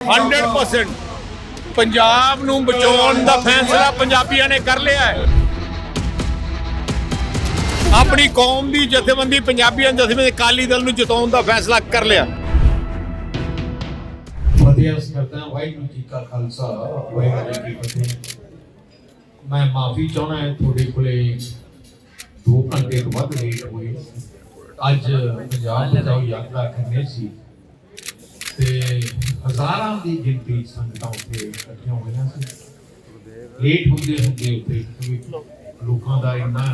100% ਪੰਜਾਬ ਨੂੰ ਬਚਾਉਣ ਦਾ ਫੈਸਲਾ ਪੰਜਾਬੀਆਂ ਨੇ ਕਰ ਲਿਆ ਹੈ। ਆਪਣੀ ਕੌਮ ਦੀ ਜਥੇਬੰਦੀ ਪੰਜਾਬੀਆਂ ਜਥੇਬੰਦੀ ਅਕਾਲੀ ਦਲ ਨੂੰ ਜਿਤਾਉਣ ਦਾ ਫੈਸਲਾ ਕਰ ਲਿਆ। ਫਤਿਹ ਅਰਜ਼ ਕਰਦਾ ਹਾਂ ਵਾਹਿਗੁਰੂ ਜੀ ਕਾ ਖਾਲਸਾ ਵਾਹਿਗੁਰੂ ਜੀ ਕੀ ਫਤਿਹ। ਮੈਂ ਮਾਫੀ ਚਾਹਣਾ ਹੈ ਤੁਹਾਡੇ ਕੋਲੇ 2 ਘੰਟੇ ਤੋਂ ਵੱਧ ਲੇਟ ਹੋਏ। ਅੱਜ ਪੰਜਾਬ ਬਚਾਓ ਯਾਤਰਾ ਕਰਨੀ ਸੀ। ਤੇ ਹਜ਼ਾਰਾਂ ਦੀ ਗਿਣਤੀ ਸੰਗਤਾਂ ਉੱਤੇ ਇਕੱਠੀਆਂ ਹੋਈਆਂ ਸੀ। ਲੇਟ ਹੁੰਦੇ ਹੁੰਦੇ ਉੱਤੇ ਲੋਕਾਂ ਦਾ ਇੰਨਾ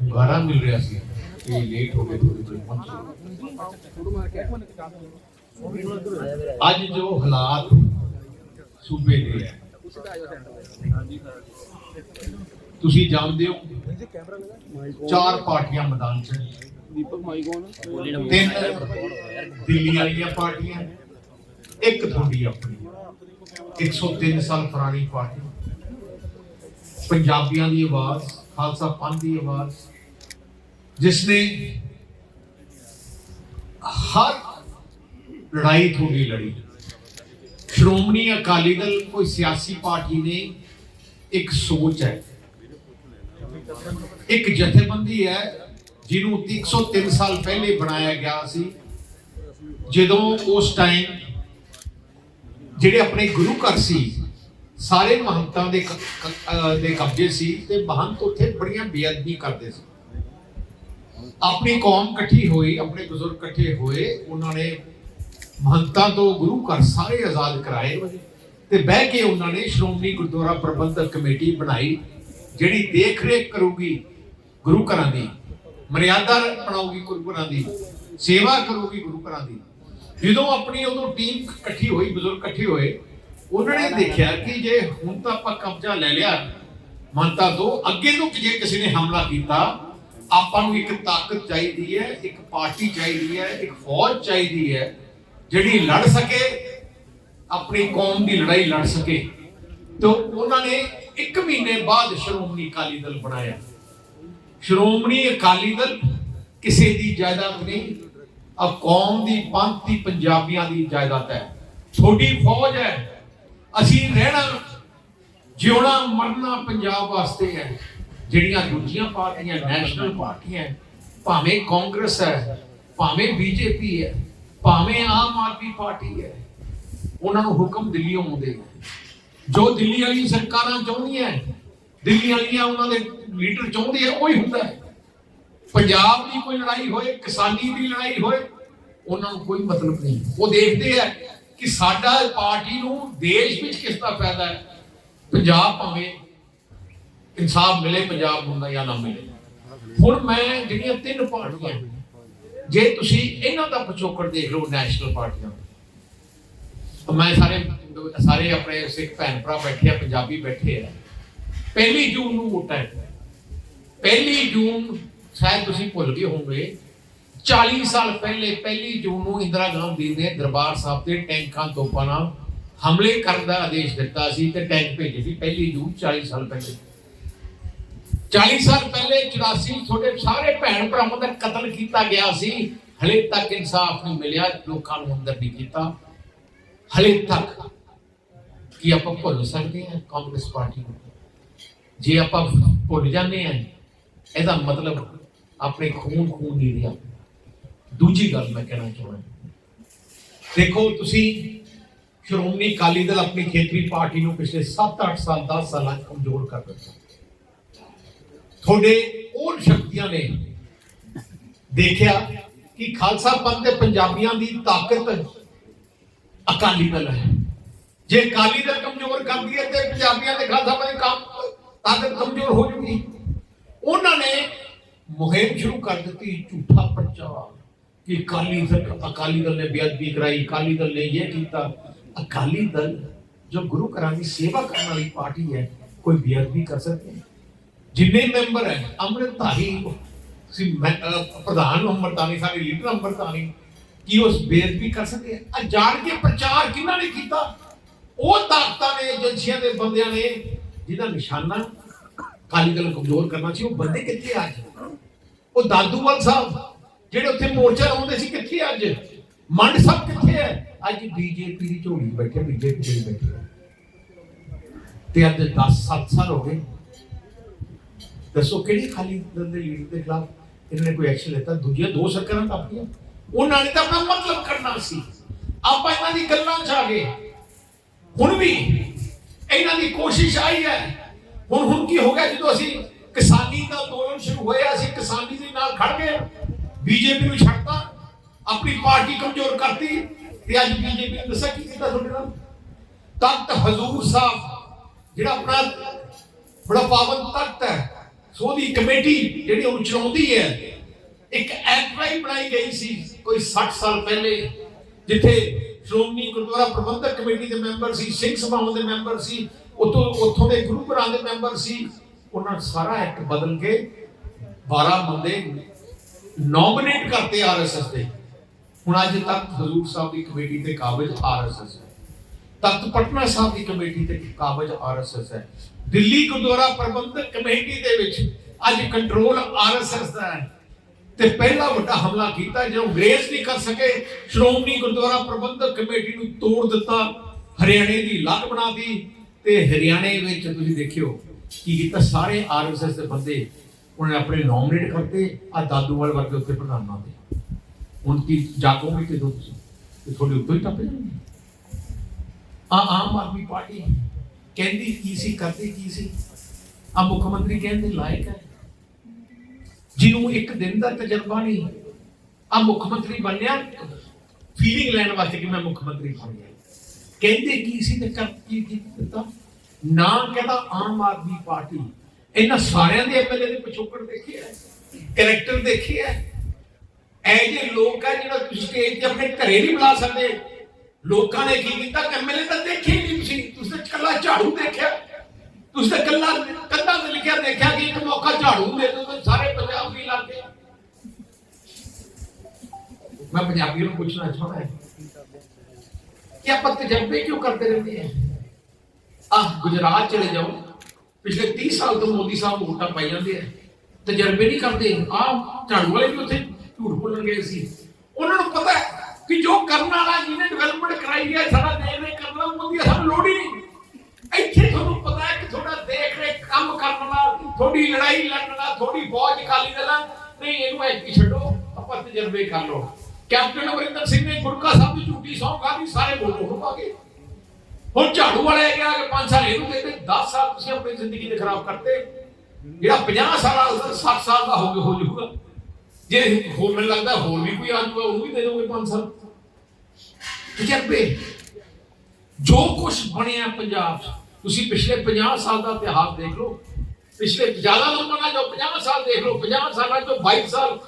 ਹੁੰਗਾਰਾ ਮਿਲ ਰਿਹਾ ਸੀ ਕਿ ਲੇਟ ਹੋ ਗਏ ਥੋੜੇ ਜਿਹੇ ਪਹੁੰਚੇ ਅੱਜ ਜੋ ਹਾਲਾਤ ਸੂਬੇ ਦੇ ਹੈ ਤੁਸੀਂ ਜਾਣਦੇ ਹੋ ਚਾਰ ਪਾਰਟੀਆਂ ਮੈਦਾਨ 'ਚ। ਦੀਪਕ ਮਾਈ ਕੌਣ ਤਿੰਨ ਦਿੱਲੀ ਵਾਲੀਆਂ ਪਾਰਟੀਆਂ ਇੱਕ ਤੁਹਾਡੀ ਆਪਣੀ। 103 ਸਾਲ ਪੁਰਾਣੀ ਪਾਰਟੀ। ਪੰਜਾਬੀਆਂ ਦੀ ਆਵਾਜ਼ ਖਾਲਸਾ ਪੰਥ ਦੀ ਆਵਾਜ਼ ਜਿਸ ਨੇ ਹਰ ਲੜਾਈ ਤੁਹਾਡੀ ਲੜੀ। ਸ਼੍ਰੋਮਣੀ ਅਕਾਲੀ ਦਲ ਕੋਈ ਸਿਆਸੀ ਪਾਰਟੀ ਨਹੀਂ ਇੱਕ ਸੋਚ ਹੈ। ਇੱਕ ਜਥੇਬੰਦੀ ਹੈ ਜਿਹਨੂੰ 103 ਸਾਲ ਪਹਿਲੇ ਬਣਾਇਆ ਗਿਆ ਸੀ। ਜਦੋਂ ਉਸ ਟਾਈਮ ਜਿਹੜੇ ਆਪਣੇ ਗੁਰੂ ਘਰ ਸੀ, ਸਾਰੇ ਮਹੰਤਾਂ ਦੇ ਦੇ ਕਬਜ਼ੇ ਸੀ ਤੇ ਮਹੰਤ ਉੱਥੇ ਬੜੀਆਂ ਬੇਅਦਬੀ ਕਰਦੇ ਸੀ। ਆਪਣੀ ਕੌਮ ਇਕੱਠੀ ਹੋਈ, ਆਪਣੇ ਬਜ਼ੁਰਗ ਇਕੱਠੇ ਹੋਏ, ਉਹਨਾਂ ਨੇ ਮਹੰਤਾਂ ਤੋਂ ਗੁਰੂ ਘਰ ਸਾਰੇ ਆਜ਼ਾਦ ਕਰਾਏ ਤੇ ਬਹਿ ਕੇ ਉਹਨਾਂ ਨੇ ਸ਼੍ਰੋਮਣੀ ਗੁਰਦੁਆਰਾ ਪ੍ਰਬੰਧਕ ਕਮੇਟੀ ਬਣਾਈ, ਜਿਹੜੀ ਦੇਖ ਰੇਖ ਕਰੂਗੀ ਗੁਰੂ ਘਰਾਂ ਦੀ, ਮਰਿਆਦਾ ਬਣਾਉਗੀ ਗੁਰੂ ਘਰਾਂ ਦੀ, ਸੇਵਾ ਕਰੂਗੀ ਗੁਰੂ ਘਰਾਂ ਦੀ। ਜਦੋਂ ਆਪਣੀ ਉਦੋਂ ਟੀਮ ਇਕੱਠੀ ਹੋਈ, ਬਜ਼ੁਰਗ ਇਕੱਠੇ ਹੋਏ, ਉਹਨਾਂ ਨੇ ਦੇਖਿਆ ਕਿ ਜੇ ਹੁਣ ਤਾਂ ਆਪਾਂ ਕਬਜ਼ਾ ਲੈ ਲਿਆ ਮੰਨਤਾ ਤੋਂ ਅੱਗੇ ਤੋਂ ਜੇ ਕਿਸੇ ਨੇ ਹਮਲਾ ਕੀਤਾ, ਆਪਾਂ ਨੂੰ ਇੱਕ ਤਾਕਤ ਚਾਹੀਦੀ ਹੈ, ਇੱਕ ਪਾਰਟੀ ਚਾਹੀਦੀ ਹੈ, ਇੱਕ ਫੌਜ ਚਾਹੀਦੀ ਹੈ ਜਿਹੜੀ ਲੜ ਸਕੇ, ਆਪਣੀ ਕੌਮ ਦੀ ਲੜਾਈ ਲੜ ਸਕੇ। ਤੋਂ ਉਹਨਾਂ ਨੇ 1 ਮਹੀਨੇ ਬਾਅਦ ਸ਼੍ਰੋਮਣੀ ਅਕਾਲੀ ਦਲ ਬਣਾਇਆ। ਸ਼੍ਰੋਮਣੀ ਅਕਾਲੀ ਦਲ ਕਿਸੇ ਦੀ ਜਾਇਦਾਦ ਨਹੀਂ ਅਬ ਕੌਮ ਦੀ ਪੰਥ ਦੀ ਪੰਜਾਬੀਆਂ ਦੀ ਜਾਇਦਾਦ ਹੈ। ਛੋਟੀ ਫੌਜ ਹੈ, ਅਸੀਂ ਰਹਿਣਾ, ਜਿਉਣਾ, ਮਰਨਾ ਪੰਜਾਬ ਵਾਸਤੇ ਹੈ। ਜਿਹੜੀਆਂ ਦੂਜੀਆਂ ਪਾਰਟੀਆਂ, ਨੈਸ਼ਨਲ ਪਾਰਟੀਆਂ ਭਾਵੇਂ ਕਾਂਗਰਸ ਹੈ, ਭਾਵੇਂ ਬੀਜੇਪੀ ਹੈ ਭਾਵੇਂ ਆਮ ਆਦਮੀ ਪਾਰਟੀ ਹੈ, ਉਹਨਾਂ ਨੂੰ ਹੁਕਮ ਦਿੱਲੀੋਂ ਆਉਂਦੇ ਜੋ ਦਿੱਲੀ ਵਾਲੀ ਸਰਕਾਰਾਂ ਚਾਹੁੰਦੀਆਂ, ਦਿੱਲੀ ਵਾਲੀਆਂ ਉਹਨਾਂ ਦੇ ਲੀਡਰ ਚਾਹੁੰਦੇ ਆ, ਉਹੀ ਹੁੰਦਾ ਹੈ। ਪੰਜਾਬ ਦੀ ਕੋਈ ਲੜਾਈ ਹੋਏ, ਕਿਸਾਨੀ ਦੀ ਲੜਾਈ ਹੋਏ, ਉਹਨਾਂ ਨੂੰ ਕੋਈ ਮਤਲਬ ਨਹੀਂ। ਉਹ ਦੇਖਦੇ ਆ ਕਿ ਸਾਡਾ ਪਾਰਟੀ ਨੂੰ ਦੇਸ਼ ਵਿੱਚ ਕਿਸ ਦਾ ਫਾਇਦਾ ਹੈ। ਪੰਜਾਬ ਭਾਵੇਂ ਇਨਸਾਫ ਮਿਲੇ, ਪੰਜਾਬ ਨੂੰ ਜਾਂ ਨਾ ਮਿਲੇ। ਹੁਣ ਮੈਂ ਜਿਹੜੀਆਂ ਤਿੰਨ ਪਾਰਟੀਆਂ ਜੇ ਤੁਸੀਂ ਇਹਨਾਂ ਦਾ ਪਿਛੋਕੜ ਦੇਖ ਲਓ ਨੈਸ਼ਨਲ ਪਾਰਟੀਆਂ ਮੈਂ ਸਾਰੇ ਸਾਰੇ ਆਪਣੇ ਸਿੱਖ ਭੈਣ ਭਰਾ ਬੈਠੇ ਆ, ਪੰਜਾਬੀ ਬੈਠੇ ਆ। ਪਹਿਲੀ ਜੂਨ ਨੂੰ ਵੋਟਾਂ ਹੈ। ਪਹਿਲੀ ਜੂਨ, ਸ਼ਾਇਦ ਤੁਸੀਂ ਭੁੱਲ ਗਏ ਹੋਵੋਗੇ 40 ਸਾਲ ਪਹਿਲੇ, ਪਹਿਲੀ ਜੂਨ ਨੂੰ ਇੰਦਰਾ ਗਾਂਧੀ ਨੇ ਦਰਬਾਰ ਸਾਹਿਬ ਤੇ ਟੈਂਕਾਂ ਤੋਪਾਂ ਨਾਲ ਹਮਲੇ ਕਰਨ ਦਾ ਆਦੇਸ਼ ਦਿੱਤਾ ਸੀ ਤੇ ਟੈਂਕ ਭੇਜੇ ਸੀ। ਪਹਿਲੀ ਜੂਨ 40 ਸਾਲ ਪਹਿਲੇ। 40 ਸਾਲ ਪਹਿਲੇ 84 ਤੁਹਾਡੇ ਸਾਰੇ ਭੈਣ ਭਰਾਵਾਂ ਦਾ ਕਤਲ ਕੀਤਾ ਗਿਆ ਸੀ। ਹਲੇ ਤੱਕ ਇਨਸਾਫ ਨਹੀਂ ਮਿਲਿਆ, ਲੋਕਾਂ ਨੂੰ ਅੰਦਰ ਨਹੀਂ ਕੀਤਾ। ਹਲੇ ਤੱਕ ਕੀ ਆਪਾਂ ਭੁੱਲ ਸਕਦੇ ਹਾਂ ਕਾਂਗਰਸ ਪਾਰਟੀ ਨੂੰ? ਜੇ ਆਪਾਂ ਭੁੱਲ ਜਾਂਦੇ ਹਾਂ, ਇਹਦਾ ਮਤਲਬ ਆਪਣੇ ਖੂਨ ਖੂਨ ਨਹੀਂ ਰਿਹਾ। ਦੂਜੀ ਗੱਲ ਮੈਂ ਕਹਿਣਾ ਚਾਹੁੰਦਾ ਦੇਖੋ, ਤੁਸੀਂ ਸ਼੍ਰੋਮਣੀ ਅਕਾਲੀ ਦਲ ਆਪਣੀ ਖੇਤਰੀ ਪਾਰਟੀ ਨੂੰ ਪਿਛਲੇ 7-8 ਸਾਲ 10 ਸਾਲਾਂ 'ਚ ਕਮਜ਼ੋਰ ਕਰ ਦਿੱਤਾ। ਤੁਹਾਡੇ ਉਹ ਸ਼ਕਤੀਆਂ ਨੇ ਦੇਖਿਆ ਕਿ ਖਾਲਸਾ ਪੰਥ ਤੇ ਪੰਜਾਬੀਆਂ ਦੀ ਤਾਕਤ ਅਕਾਲੀ ਦਲ ਹੈ। ਜੇ ਅਕਾਲੀ ਦਲ ਕਮਜ਼ੋਰ ਕਰਦੀ ਹੈ ਤੇ ਪੰਜਾਬੀਆਂ ਦੇ ਖਾਲਸਾ ਪੰਥ ਕੰਮ ਤਾਕਤ ਕਮਜ਼ੋਰ ਹੋ ਜੂਗੀ। ਉਹਨਾਂ ਨੇ ਮੁਹਿੰਮ ਸ਼ੁਰੂ ਕਰ ਦਿੱਤੀ, ਝੂਠਾ ਪ੍ਰਚਾਰ ਕਿ ਅਕਾਲੀ ਦਲ ਅਕਾਲੀ ਦਲ ਨੇ ਬੇਅਦਬੀ ਕਰਾਈ, ਅਕਾਲੀ ਦਲ ਨੇ ਇਹ ਕੀਤਾ। ਅਕਾਲੀ ਦਲ ਜੋ ਗੁਰੂ ਘਰਾਂ ਦੀ ਸੇਵਾ ਕਰਨ ਵਾਲੀ ਪਾਰਟੀ ਹੈ, ਕੋਈ ਬੇਅਦਬੀ ਕਰ ਸਕਦੀ ਹੈ? ਜਿੰਨੇ ਮੈਂਬਰ ਹੈ, ਅੰਮ੍ਰਿਤਧਾਰੀ ਸੀ ਪ੍ਰਧਾਨ ਅੰਮ੍ਰਿਤਧਾਰੀ, ਸਾਰੇ ਲੀਡਰ ਅੰਮ੍ਰਿਤਧਾਰੀ, ਕੀ ਉਸ ਬੇਅਦਬੀ ਕਰ ਸਕਦੇ ਆ? ਜਾਣ ਕੇ ਪ੍ਰਚਾਰ ਕਿਹਨਾਂ ਨੇ ਕੀਤਾ? ਉਹ ਤਾਕਤਾਂ ਨੇ, ਏਜੰਸੀਆਂ ਦੇ ਬੰਦਿਆਂ ਨੇ ਜਿਹਦਾ ਨਿਸ਼ਾਨਾ ਅਕਾਲੀ ਦਲ ਕਮਜ਼ੋਰ ਕਰਨਾ ਸੀ, ਉਹ ਬੰਦੇ ਕਿੱਥੇ ਅੱਜ? ਉਹ ਦਾਦੂਵਾਲ ਸਾਹਿਬ, ਜਿਹੜੇ ਉੱਥੇ ਮੋਰਚਾ ਲਾਉਂਦੇ ਸੀ, ਕਿੱਥੇ ਅੱਜ? ਮੰਡ ਸਾਹਿਬ ਕਿੱਥੇ ਹੈ? ਅੱਜ ਬੀਜੇਪੀ ਦੀ ਝੋਲੀ ਬੈਠੇ, ਬੀਜੇਪੀ ਦੇ ਬੈਠੇ। ਤੇ ਅੱਜ 10 7 ਸਾਲ ਹੋ ਗਏ ਦੱਸੋ ਕਿਹੜੀ ਖਾਲੀ ਦਲ ਦੇ ਲੀਡਰ ਦੇ ਖਿਲਾਫ ਇਹਨਾਂ ਨੇ ਕੋਈ ਐਕਸ਼ਨ ਲਿੱਤਾ? ਦੂਜੀਆਂ ਦੋ ਸਰਕਾਰਾਂ ਤਾਂ ਆਪਣੀਆਂ। ਉਹਨਾਂ ਨੇ ਤਾਂ ਆਪਣਾ ਮਤਲਬ ਕਰਨਾ ਸੀ। ਆਪਾਂ ਇਹਨਾਂ ਦੀ ਗੱਲਾਂ 'ਚ ਆ ਗਏ। ਹੁਣ ਵੀ ਇਹਨਾਂ ਦੀ ਕੋਸ਼ਿਸ਼ ਆਈ ਹੈ। ਹੁਣ ਹੁਣ ਕੀ ਹੋ ਗਿਆ? ਜਦੋਂ ਅਸੀਂ ਕਿਸਾਨੀ ਦਾ ਅੰਦੋਲਨ ਸ਼ੁਰੂ ਹੋਇਆ, ਅਸੀਂ ਕਿਸਾਨੀ ਦੇ ਨਾਲ ਖੜ ਗਏ। ਬੀਜੇਪੀ ਨੂੰ ਛੱਡਤਾ। ਆਪਣੀ ਪਾਰਟੀ ਕਮਜ਼ੋਰ ਕਰਤੀ। ਤੇ ਅੱਜ ਬੀਜੇਪੀ ਨੇ ਦੱਸਿਆ, ਕੀ ਕੀਤਾ ਤੁਹਾਡੇ ਨਾਲ? ਤਖਤ ਹਜ਼ੂਰ ਸਾਹਿਬ, ਜਿਹੜਾ ਆਪਣਾ ਬੜਾ ਪਾਵਨ ਤਖਤ ਹੈ ਸੋ ਕਮੇਟੀ ਜਿਹੜੀ ਉਹ ਚਲਾਉਂਦੀ ਹੈ, ਇੱਕ ਐਕਟਰਾਈ ਬਣਾਈ ਗਈ ਸੀ ਕੋਈ 60 ਸਾਲ ਪਹਿਲੇ, ਜਿੱਥੇ ਸ਼੍ਰੋਮਣੀ ਗੁਰਦੁਆਰਾ ਪ੍ਰਬੰਧਕ ਕਮੇਟੀ ਦੇ ਮੈਂਬਰ ਸੀ, ਸਿੰਘ ਸਭਾਵਾਂ ਦੇ ਮੈਂਬਰ ਸੀ ਉਤੋਂ ਉੱਥੋਂ ਦੇ ਗੁਰੂ ਘਰਾਂ ਦੇ ਮੈਂਬਰ ਸੀ, ਉਹਨਾਂ ਸਾਰਾ ਐਕਟ ਬਦਲ ਕੇ 12 ਬੰਦੇ ਨੋਮੀਨੇਟ ਕਰਤੇ ਆਰਐਸਐਸ ਦੇ। ਹੁਣ ਅੱਜ ਤੱਕ ਹਜ਼ੂਰ ਸਾਹਿਬ ਦੀ ਕਮੇਟੀ ਤੇ ਕਾਬਜ ਆਰਐਸਐਸ ਹੈ ਤਖਤ ਪਟਨਾ ਸਾਹਿਬ ਦੀ ਕਮੇਟੀ ਤੇ ਕਾਬਜ ਆਰਐਸਐਸ ਹੈ। ਦਿੱਲੀ ਗੁਰਦੁਆਰਾ ਪ੍ਰਬੰਧਕ ਕਮੇਟੀ ਦੇ ਵਿੱਚ ਅੱਜ ਕੰਟਰੋਲ ਆਰਐਸਐਸ ਦਾ ਹੈ। ਤੇ ਪਹਿਲਾ ਵੱਡਾ ਹਮਲਾ ਕੀਤਾ ਜਦੋਂ ਅੰਗਰੇਜ਼ ਨਹੀਂ ਕਰ ਸਕੇ, ਸ਼੍ਰੋਮਣੀ ਗੁਰਦੁਆਰਾ ਪ੍ਰਬੰਧਕ ਕਮੇਟੀ ਨੂੰ ਤੋੜ ਦਿੱਤਾ, ਹਰਿਆਣੇ ਦੀ ਲੱਗ ਬਣਾਤੀ ਤੇ ਹਰਿਆਣੇ ਵਿੱਚ ਤੁਸੀਂ ਦੇਖਿਓ ਕੀ ਕੀਤਾ ਸਾਰੇ ਆਰਐਸਐਸ ਦੇ ਬੰਦੇ। ਉਹਨੇ ਆਪਣੇ ਨੋਮੀਨੇਟ ਕਰਤੇ, ਆ ਦਾਦੂਵਾਲ ਵਰਗੇ ਉੱਤੇ ਪ੍ਰਧਾਨਾਂ ਦੇ ਹੁਣ ਕੀ ਜਾਗੋਗੇ ਕਿ ਤੁਸੀਂ? ਤੁਹਾਡੇ ਉੱਤੇ ਹੀ ਟੱਪ ਜਾਣਗੇ। ਆ ਆਮ ਆਦਮੀ ਪਾਰਟੀ ਕਹਿੰਦੀ ਕੀ ਸੀ, ਕਰਦੀ ਕੀ ਸੀ? ਆ ਮੁੱਖ ਮੰਤਰੀ ਕਹਿੰਦੇ ਲਾਇਕ ਹੈ। ਜਿਹਨੂੰ ਇੱਕ ਦਿਨ ਦਾ ਤਜਰਬਾ ਨਹੀਂ, ਆ ਮੁੱਖ ਮੰਤਰੀ ਬਣਿਆ ਫੀਲਿੰਗ ਲੈਣ ਵਾਸਤੇ ਕਿ ਮੈਂ ਮੁੱਖ ਮੰਤਰੀ ਬਣ ਗਿਆ। ਕਹਿੰਦੇ ਕੀ ਸੀ ਤੇ ਕਰ ਕੀ ਦਿੱਤਾ? ਨਾ ਕਹਿੰਦਾ ਆਮ ਆਦਮੀ ਪਾਰਟੀ। ਇਹਨਾਂ ਸਾਰਿਆਂ ਦੇ ਐਮਐਲਏ ਦੇ ਪਿਛੋਕੜ ਦੇਖੇ ਹੈ ਕੈਰੈਕਟਰ ਦੇਖੇ ਹੈ। ਐ ਜੇ ਲੋਕ ਆ ਜਿਹੜਾ ਤੁਸੀਂ ਸਟੇਜ ਤੇ ਆਪਣੇ ਘਰੇ ਨਹੀਂ ਬੁਲਾ ਸਕਦੇ। ਲੋਕਾਂ ਨੇ ਕੀ ਕੀਤਾ? ਐਮਐਲਏ ਤਾਂ ਦੇਖੇ ਹੀ ਨਹੀਂ ਤੁਸੀਂ। ਤੁਸੀਂ ਤਾਂ ਇਕੱਲਾ ਝਾੜੂ ਦੇਖਿਆ। ਤੁਸੀਂ ਤਾਂ ਇਕੱਲਾ ਕੰਧਾਂ ਤੇ ਲਿਖਿਆ, ਦੇਖਿਆ ਕਿ ਇੱਕ ਮੌਕਾ ਝਾੜੂ ਦੇ ਦੋ ਤੇ ਸਾਰੇ ਪੰਜਾਬ ਦੀ ਲੱਗ ਗਏ ਮੈਂ ਪੰਜਾਬੀਆਂ ਨੂੰ ਪੁੱਛਣਾ ਚਾਹੁੰਦਾ ਹਾਂ ਕਿ ਆਪਾਂ ਤਜਰਬੇ ਕਿਉਂ ਕਰਦੇ ਰਹਿੰਦੇ ਹਾਂ ਆਹ ਗੁਜਰਾਤ ਚਲੇ ਜਾਓ। ਪਿਛਲੇ 30 ਸਾਲ ਤੋਂ ਮੋਦੀ ਸਾਹਿਬ ਵੋਟਾਂ ਪਾਈ ਜਾਂਦੇ ਆ। ਤਜਰਬੇ ਨਹੀਂ ਕਰਦੇ। ਆਹ ਝਾੜੂ ਵਾਲੇ ਵੀ ਉੱਥੇ ਝੂਠ ਬੋਲਣ ਗਏ ਸੀ। ਉਹਨਾਂ ਨੂੰ ਪਤਾ ਕਿ ਜੋ ਕਰਨ ਵਾਲਾ ਜਿਹਨੇ ਡਿਵੈਲਪਮੈਂਟ ਕਰਾਈ ਹੈ, ਸਾਡਾ ਦੇਖ ਰੇਖ ਕਰਨ ਵਾਲਾ ਮੋਦੀ ਸਾਨੂੰ ਲੋੜ ਹੀ ਨਹੀਂ। ਇੱਥੇ ਤੁਹਾਨੂੰ ਪਤਾ ਹੈ ਕਿ ਤੁਹਾਡਾ ਦੇਖ ਰੇਖ ਕੰਮ ਕਰਨ ਨਾਲ ਥੋੜੀ ਲੜਾਈ ਲੜਨ ਨਾਲ ਥੋੜੀ ਫੌਜ ਖਾਲੀ ਦੇ ਨਹੀਂ, ਇਹਨੂੰ ਐਤੀ ਛੱਡੋ, ਆਪਾਂ ਤਜਰਬੇ ਕਰ ਲਓ। ਕੈਪਟਨ ਅਮਰਿੰਦਰ ਸਿੰਘ ਨੇ ਗੁਰਕਾ ਸਾਹਿਬ ਦੀ ਝੂਠੀ ਸੌਂ ਖਾਦੀ ਸਾਰੇ ਬੋਲੋ ਹੋਵਾਂਗੇ ਹੁਣ ਝਾੜੂ ਵਾਲੇ ਗਿਆ ਕਿ 5 ਸਾਲ ਇਹਨੂੰ ਦੇ ਤੇ 10 ਸਾਲ ਤੁਸੀਂ ਆਪਣੀ ਜ਼ਿੰਦਗੀ ਦੇ ਖਰਾਬ ਕਰਤੇ। ਜਿਹੜਾ 50 ਸਾਲ ਦਾ 60 ਸਾਲ ਦਾ ਹੋ ਗਿਆ, ਹੋ ਜਾਊਗਾ। ਜੇ ਹੋਰ ਮੈਨੂੰ ਲੱਗਦਾ ਹੋਰ ਵੀ ਕੋਈ ਆ ਜਾਊਗਾ ਉਹਨੂੰ ਵੀ ਦੇ ਦੋਗੇ 5 ਤਜਰਬੇ ਜੋ ਕੁਝ ਬਣਿਆ ਪੰਜਾਬ ਤੁਸੀਂ ਪਿਛਲੇ 50 ਸਾਲ ਦਾ ਇਤਿਹਾਸ ਦੇਖ ਲਓ। ਪਿਛਲੇ ਜ਼ਿਆਦਾ ਲੰਬਾ ਨਾ ਜੋ 50 ਸਾਲ ਦੇਖ ਲਓ 50 ਸਾਲਾਂ ਤੋਂ 22 ਸਾਲ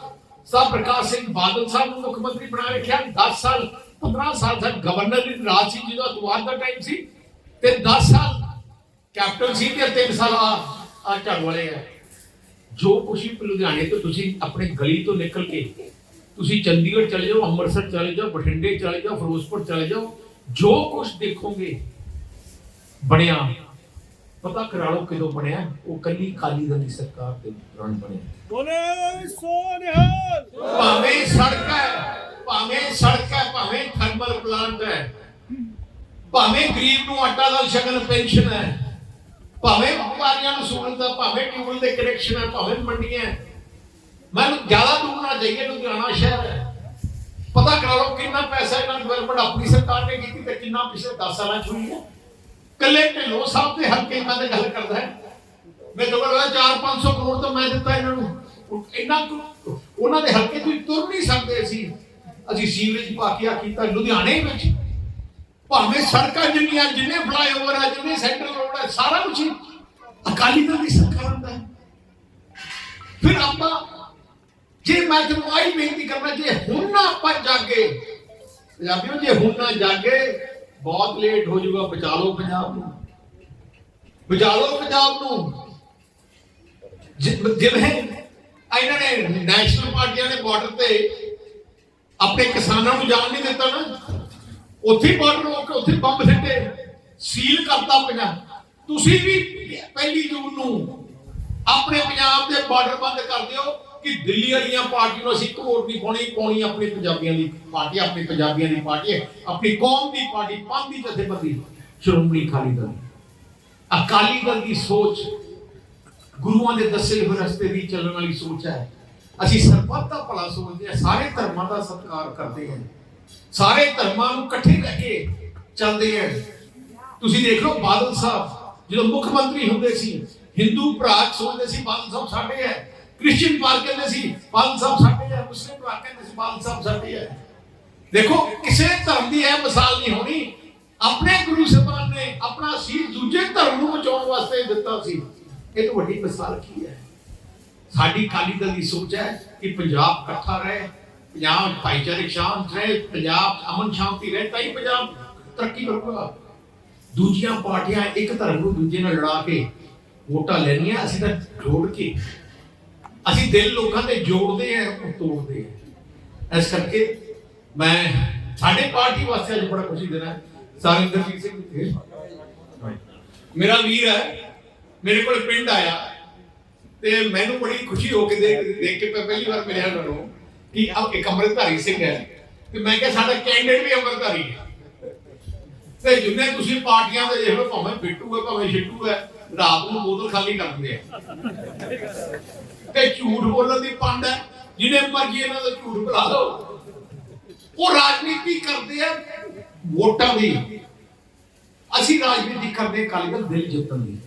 ਸਾਹਿਬ ਪ੍ਰਕਾਸ਼ ਸਿੰਘ ਬਾਦਲ ਸਾਹਿਬ ਨੂੰ ਮੁੱਖ ਮੰਤਰੀ ਬਣਾ ਰੱਖਿਆ 10 ਸਾਲ 15 ਸਾਲ ਤੱਕ ਗਵਰਨਰ ਦੀ ਰਾਜ ਸੀ, ਜਿਹਦਾ ਅਤਵਾਰ ਦਾ ਟਾਈਮ ਸੀ। ਤੇ 10 ਸਾਲ ਕੈਪਟਨ ਸੀ ਤੇ 3 ਸਾਲ ਆ ਆ ਝੜ ਵਾਲੇ ਆ। ਜੋ ਕੁਛ ਵੀ ਲੁਧਿਆਣੇ ਤੋਂ ਤੁਸੀਂ ਆਪਣੇ ਗਲੀ ਤੋਂ ਨਿਕਲ ਕੇ ਤੁਸੀਂ ਚੰਡੀਗੜ੍ਹ ਚਲੇ ਜਾਓ ਅੰਮ੍ਰਿਤਸਰ ਚਲੇ ਜਾਓ ਬਠਿੰਡੇ ਚਲੇ ਜਾਓ ਫਿਰੋਜ਼ਪੁਰ ਚਲੇ ਜਾਓ ਜੋ ਕੁਛ ਦੇਖੋਗੇ ਬਣਿਆ ਪਤਾ ਕਰਾ ਲਓ ਕਿਦੋਂ ਬਣਿਆ ਉਹ ਕੱਲੀ ਕਾਲੀ ਦਲ ਦੀ ਸਰਕਾਰ ਦੇ ਦੌਰਾਨ ਬਣਿਆ। ਬੋਲੇ ਸੋਨਿਹਾਲ। ਭਾਵੇਂ ਸੜਕ ਹੈ ਭਾਵੇਂ ਸੜਕ ਹੈ ਭਾਵੇਂ ਥਰਮਲ ਪਲਾਂਟ ਹੈ ਭਾਵੇਂ ਗਰੀਬ ਨੂੰ ਆਟਾ ਦਾ ਸ਼ਗਨ ਪੈਨਸ਼ਨ ਹੈ ਭਾਵੇਂ ਵਪਾਰੀਆਂ ਨੂੰ ਸਹੂਲਤ ਹੈ ਭਾਵੇਂ ਟਿਊਬਲ ਦੇ ਕਨੈਕਸ਼ਨ ਹੈ ਭਾਵੇਂ ਮੰਡੀਆਂ ਮੈਨੂੰ ਜ਼ਿਆਦਾ ਦੂਰ ਨਾ ਜਾਈਏ, ਲੁਧਿਆਣਾ ਸ਼ਹਿਰ ਹੈ ਪਤਾ ਕਰਾ ਲਓ ਕਿੰਨਾ ਪੈਸਾ ਇਹਨਾਂ ਡਿਵੈਲਪਮੈਂਟ ਆਪਣੀ ਸਰਕਾਰ ਨੇ ਕੀਤੀ ਤੇ ਕਿੰਨਾ ਪਿਛਲੇ 10 ਸਾਲਾਂ ਚ ਹੋਈ ਹੈ ਕੱਲੇ ਢਿੱਲੋਂ ਸਾਹਿਬ ਦੇ ਹਲਕੇ ਮੈਂ ਤੇ ਗੱਲ ਕਰਦਾ ਹੈ। ਮੈਂ ਤਾਂ ਕਹਿੰਦਾ 4-500 ਕਰੋੜ ਤਾਂ ਮੈਂ ਦਿੱਤਾ ਇਹਨਾਂ ਨੂੰ। ਉਹ ਇੰਨਾ ਉਹਨਾਂ ਦੇ ਹਲਕੇ ਤੋਂ ਤੁਰ ਨਹੀਂ ਸਕਦੇ ਸੀ ਅਸੀਂ ਸੀਵਰੇਜ ਪਾ ਕੇ ਆ ਕੀਤਾ ਲੁਧਿਆਣੇ ਵਿੱਚ। ਭਾਵੇਂ ਸੜਕਾਂ ਜਿੰਨੀਆਂ, ਜਿੰਨੇ ਫਲਾਈਓਵਰ ਆ, ਜਿੰਨੇ ਸੈਂਟਰ ਰੋਡ ਹੈ ਸਾਰਾ ਕੁਝ ਅਕਾਲੀ ਦਲ ਦੀ ਸਰਕਾਰ ਹੁੰਦਾ ਹੈ। ਫਿਰ ਆਪਾਂ, ਜੇ ਮੈਂ ਤੁਹਾਨੂੰ ਆਈ ਬੇਨਤੀ ਕਰਨਾ, ਜੇ ਹੁਣ ਨਾ ਆਪਾਂ ਜਾਗੇ, ਪੰਜਾਬੀਓ, ਜੇ ਹੁਣ ਨਾ ਜਾਗੇ, ਬਹੁਤ ਲੇਟ ਹੋ ਜਾਊਗਾ, ਬਚਾ ਲਓ ਪੰਜਾਬ ਨੂੰ। ਬਚਾ ਲਓ ਪੰਜਾਬ ਨੂੰ। ਜਿਵੇਂ ਇਹਨਾਂ ਨੇ ਨੈਸ਼ਨਲ ਪਾਰਟੀਆਂ ਨੇ ਬਾਰਡਰ ਤੇ ਆਪਣੇ ਕਿਸਾਨਾਂ ਨੂੰ ਜਾਣ ਨਹੀਂ ਦਿੱਤਾ ਨਾ। ਉੱਥੇ ਬਾਰਡਰ ਰੋਕ ਉੱਥੇ ਬੰਬ ਸਿੱਟੇ ਸੀਲ ਕਰਤਾ ਪੰਜਾਬ ਤੁਸੀਂ ਵੀ ਪਹਿਲੀ ਜੂਨ ਨੂੰ ਆਪਣੇ ਪੰਜਾਬ ਦੇ ਬਾਰਡਰ ਬੰਦ ਕਰ ਦਿਓ ਕਿ ਦਿੱਲੀ ਵਾਲੀਆਂ ਪਾਰਟੀ ਨੂੰ ਅਸੀਂ ਇੱਕ ਨਹੀਂ ਪਾਉਣੀ ਪਾਉਣੀ ਆਪਣੀ ਪੰਜਾਬੀਆਂ ਦੀ ਪਾਰਟੀ, ਆਪਣੀ ਪੰਜਾਬੀਆਂ ਦੀ ਪਾਰਟੀ ਆਪਣੀ ਕੌਮ ਦੀ ਪਾਰਟੀ, ਪੰਥ ਦੀ ਜਥੇਬੰਦੀ, ਸ਼੍ਰੋਮਣੀ ਅਕਾਲੀ ਦਲ ਅਕਾਲੀ ਦਲ ਦੀ ਸੋਚ ਗੁਰੂਆਂ ਦੇ ਦੱਸੇ ਹੋਏ ਰਸਤੇ ਦੀ ਚੱਲਣ ਵਾਲੀ ਸੋਚ ਹੈ। ਅਸੀਂ ਸਰਬੱਤ ਦਾ ਭਲਾ ਸੋਚਦੇ ਹਾਂ, ਸਾਰੇ ਧਰਮਾਂ ਦਾ ਸਤਿਕਾਰ ਕਰਦੇ ਹਾਂ। ਸਾਰੇ ਧਰਮਾਂ ਨੂੰ ਇਕੱਠੇ ਲੈ ਕੇ ਚੱਲਦੇ ਹਾਂ ਤੁਸੀਂ ਦੇਖ ਲਓ ਬਾਦਲ ਸਾਹਿਬ, ਜਦੋਂ ਮੁੱਖ ਮੰਤਰੀ ਹੁੰਦੇ ਸੀ, ਹਿੰਦੂ ਭਰਾ ਸੋਚਦੇ ਸੀ, ਬਾਦਲ ਸਾਹਿਬ ਸਾਡੇ ਹੈ ਕ੍ਰਿਸਚੀਅਨ ਭਰਾ ਕਹਿੰਦੇ ਸੀ, ਬਾਦਲ ਸਾਹਿਬ ਸਾਡੇ ਹੈ ਮੁਸਲਿਮ ਭਰਾ ਕਹਿੰਦੇ ਸੀ, ਬਾਦਲ ਸਾਹਿਬ ਸਾਡੇ ਹੈ ਦੇਖੋ, ਕਿਸੇ ਧਰਮ ਦੀ ਇਹ ਮਿਸਾਲ ਨਹੀਂ ਹੋਣੀ। ਆਪਣੇ ਗੁਰੂ ਸਾਹਿਬਾਨ ਨੇ ਆਪਣਾ ਸੀਸ ਦੂਜੇ ਧਰਮ ਨੂੰ ਬਚਾਉਣ ਵਾਸਤੇ ਦਿੱਤਾ ਸੀ। ਇਹ ਤੋਂ ਵੱਡੀ ਮਿਸਾਲ ਕੀ ਹੈ? ਸਾਡੀ ਅਕਾਲੀ ਦਲ ਦੀ ਸੋਚ ਹੈ ਕਿ ਪੰਜਾਬ ਇਕੱਠਾ ਰਹੇ ਪੰਜਾਬ ਭਾਈਚਾਰਕ ਸ਼ਾਂਤ ਰਹੇ, ਪੰਜਾਬ ਅਮਨ ਸ਼ਾਂਤੀ ਰਹੇ, ਤਾਂ ਹੀ ਪੰਜਾਬ ਤਰੱਕੀ ਕਰੂਗਾ। ਦੂਜੀਆਂ ਪਾਰਟੀਆਂ ਇੱਕ ਧਰਮ ਨੂੰ ਦੂਜੇ ਨਾਲ ਲੜਾ ਕੇ ਵੋਟਾਂ ਲੈਣੀਆਂ, ਅਸੀਂ ਤਾਂ ਜੋੜ ਕੇ। ਅਸੀਂ ਦਿਲ ਲੋਕਾਂ ਦੇ ਜੋੜਦੇ ਆ ਉਹ ਤੋੜਦੇ ਆ ਇਸ ਕਰਕੇ ਮੈਂ ਸਾਡੇ ਪਾਰਟੀ ਵਾਸਤੇ ਅੱਜ ਬੜਾ ਖੁਸ਼ੀ ਦੇਣਾ ਸਾਰਿੰਦਰਜੀਤ ਸਿੰਘ ਜੀ ਮੇਰਾ ਵੀਰ ਹੈ, ਮੇਰੇ ਕੋਲ ਪਿੰਡ ਆਇਆ ਤੇ ਮੈਨੂੰ ਬੜੀ ਖੁਸ਼ੀ ਹੋ ਕੇ ਦੇਖ ਦੇਖ ਕੇ ਮੈਂ ਪਹਿਲੀ ਵਾਰ ਮਿਲਿਆ ਉਹਨਾਂ ਕਿ ਆ ਇੱਕ ਅੰਮ੍ਰਿਤਧਾਰੀ ਸਿੰਘ ਹੈ ਤੇ ਮੈਂ ਕਿਹਾ ਸਾਡਾ ਕੈਂਡੀਡੇਟ ਵੀ ਅੰਮ੍ਰਿਤਧਾਰੀ ਹੈ। ਤੇ ਜਿੰਨੇ ਤੁਸੀਂ ਪਾਰਟੀਆਂ ਦੇ ਦੇਖ ਲਓ, ਭਾਵੇਂ ਬਿੱਟੂ ਹੈ, ਭਾਵੇਂ ਛਿੱਟੂ ਹੈ, ਰਾਤ ਨੂੰ ਬੋਤਲ ਖਾਲੀ ਕਰ ਦਿੰਦੇ ਆ। ਤੇ ਝੂਠ ਬੋਲਣ ਦੀ ਪੰਡ ਹੈ, ਜਿਹਨੇ ਮਰਜ਼ੀ ਇਹਨਾਂ ਦਾ ਝੂਠ ਬੁਲਾ ਲਓ। ਉਹ ਰਾਜਨੀਤੀ ਕਰਦੇ ਆ, ਵੋਟਾਂ ਦੀ। ਅਸੀਂ ਰਾਜਨੀਤੀ ਕਰਦੇ ਕਾਲੀ ਦਲ ਦਿਲ ਜਿੱਤਣ ਦੀ।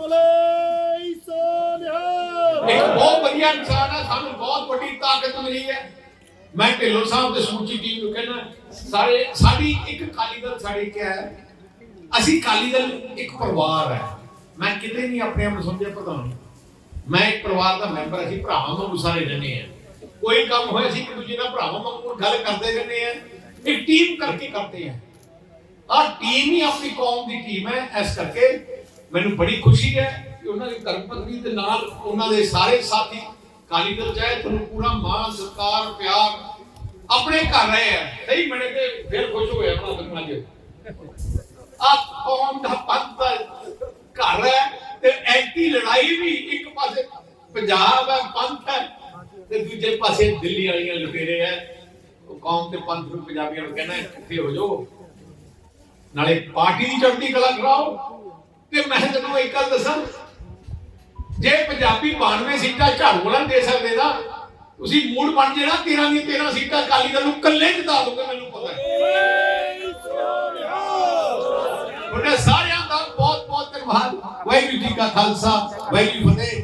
ਬੋਲੇ ਸੋਨਿਹਾਲ ਇੱਕ ਬਹੁਤ ਵਧੀਆ ਇਨਸਾਨ ਹੈ ਸਾਨੂੰ ਬਹੁਤ ਵੱਡੀ ਤਾਕਤ ਮਿਲੀ ਹੈ। ਮੈਂ ਢਿੱਲੋਂ ਸਾਹਿਬ ਤੇ ਸਮੁੱਚੀ ਟੀਮ ਨੂੰ ਕਹਿੰਦਾ, ਸਾਰੇ, ਸਾਡੀ ਇੱਕ ਕਾਲੀ ਦਲ ਸਾਡੀ ਕਿਆ ਹੈ ਅਸੀਂ ਕਾਲੀ ਦਲ ਇੱਕ ਪਰਿਵਾਰ ਹੈ। ਮੈਂ ਕਿਤੇ ਨਹੀਂ ਆਪਣੇ ਆਪ ਨੂੰ ਸਮਝਿਆ ਪ੍ਰਧਾਨ ਮੈਂ ਇੱਕ ਪਰਿਵਾਰ ਦਾ ਮੈਂਬਰ, ਅਸੀਂ ਭਰਾਵਾਂ ਵਾਂਗੂ ਸਾਰੇ ਰਹਿੰਦੇ ਆ ਕੋਈ ਕੰਮ ਹੋਇਆ, ਅਸੀਂ ਇੱਕ ਦੂਜੇ ਨਾਲ ਭਰਾਵਾਂ ਵਾਂਗੂ ਗੱਲ ਕਰਦੇ ਰਹਿੰਦੇ ਆ ਇੱਕ ਟੀਮ ਕਰਕੇ ਕਰਦੇ ਆ ਆ ਟੀਮ ਹੀ ਆਪਣੀ ਕੌਮ ਦੀ ਟੀਮ ਹੈ, ਇਸ ਕਰਕੇ ਮੈਨੂੰ ਬੜੀ ਖੁਸ਼ੀ ਹੈ ਕਿ ਉਹਨਾਂ ਦੀ ਧਰਮ ਪਤਨੀ ਦੇ ਨਾਲ ਉਹਨਾਂ ਦੇ ਸਾਰੇ ਸਾਥੀ ਕਾਲੀ ਦਲ ਚਾਹੇ ਤੁਹਾਨੂੰ ਪੂਰਾ ਮਾਣ ਸਤਿਕਾਰ, ਪਿਆਰ ਆਪਣੇ ਘਰ ਰਹੇ ਆ। ਸਹੀ ਮਣੇ ਤੇ ਫਿਰ ਖੁਸ਼ ਹੋਇਆ ਬਣਾ ਸਕਣਾ ਜੀ। ਆ ਕੌਮ ਦਾ ਪੰਥ ਘਰ ਹੈ ਤੇ ਐਂਟੀ ਲੜਾਈ ਵੀ ਇੱਕ ਪਾਸੇ ਪੰਜਾਬ ਹੈ, ਪੰਥ ਹੈ ਤੇ ਦੂਜੇ ਪਾਸੇ ਦਿੱਲੀ ਵਾਲੀਆਂ ਲੁਟੇਰੇ ਹੈ। ਕੌਮ ਤੇ ਪੰਥ ਨੂੰ ਪੰਜਾਬੀਆਂ ਨੂੰ ਕਹਿਣਾ ਇਕੱਠੇ ਹੋ ਜਾਓ। ਨਾਲੇ ਪਾਰਟੀ ਦੀ ਚੜ੍ਹਦੀ ਕਲਾ ਕਰਾਓ। ਤੇ ਮੈਂ ਤੈਨੂੰ ਇੱਕ ਗੱਲ ਦੱਸਾਂ। ਜੇ ਪੰਜਾਬੀ 92 ਸੀਟਾਂ ਝਾੜੂ ਵਾਲਾ ਦੇ ਸਕਦੇ ਨਾ, ਤੁਸੀਂ ਮੂਡ ਬਣ ਜੇ ਨਾ 13 ਦੀਆਂ 13 ਸੀਟਾਂ ਅਕਾਲੀ ਦਲ ਨੂੰ ਇਕੱਲੇ ਜਿਤਾ ਦੋਗੇ ਮੈਨੂੰ ਪਤਾ ਹੈ। ਬੋਲੇ ਸਾਰਿਆਂ ਦਾ ਬਹੁਤ ਬਹੁਤ ਧੰਨਵਾਦ। ਵਾਹਿਗੁਰੂ ਜੀ ਕਾ ਖਾਲਸਾ, ਵਾਹਿਗੁਰੂ ਫਤਿਹ।